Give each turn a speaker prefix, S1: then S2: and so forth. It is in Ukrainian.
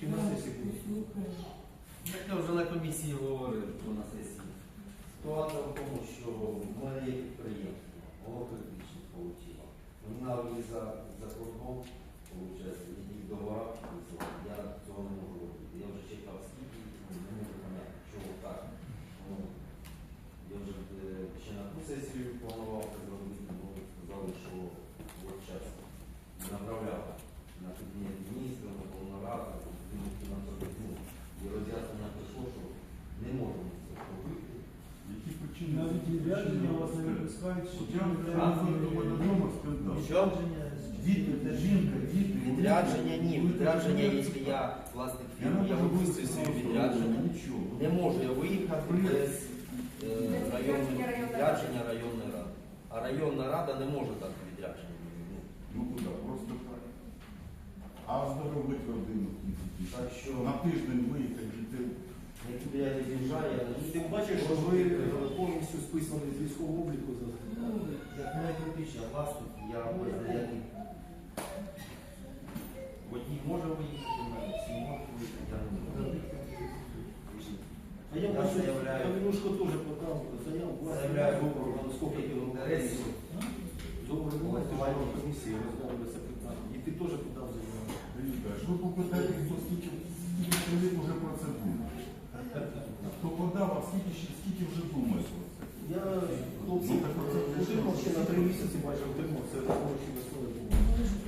S1: Чи на сесії?
S2: Як я вже на комісії говорив то на сесії. Ситуація в тому, що в мене є підприємство, воно отримало. Вона віза за кордон, виходить, які договора я цього не можу робити. Я вже чекав скільки, ну, не можу поняти, чого так. Ну, я вже е, ще на ту сесію планував зробити, ну сказали, що от час направляв на кабінет міністра, на повнорада, ну, і роз'яснення прийшло, що не можемо це робити.
S3: Які причини? Навіть відрядження вас не випускають,
S4: що
S3: скандал.
S4: Що? Діти, жінка,
S3: діти. Відрядження ні. Відрядження, якщо я
S2: власник фірми, я виписую свої відрядження.
S3: Нічого. Не можу
S2: я виїхати без е, районного Відрядження районної ради. А районна рада не може дати відрядження. Ну,
S3: Ну куди? Просто так. А здоровить родину в кінці. Так
S2: що, На
S3: тиждень виїхати.
S2: Якби я не з'їжджаю, я не Ти бачиш, що ви
S1: повністю списані з військового обліку
S2: Ну, як не критично, власник, я без ніяких. Водій може виїхати, в мене всі можуть виїхати, я не можу.
S1: А я бачу, заявляю. я немножко теж подав заяву, Заявляю доброго, наскільки я інтересів. Добре, Голосування. голосування комісії розглянули це питання. І ти теж подав заяву.
S3: Ви попитаєте, хто скільки
S1: хлопці. Утримав ще ну, на три місяці, майже утримав, це розмовчі на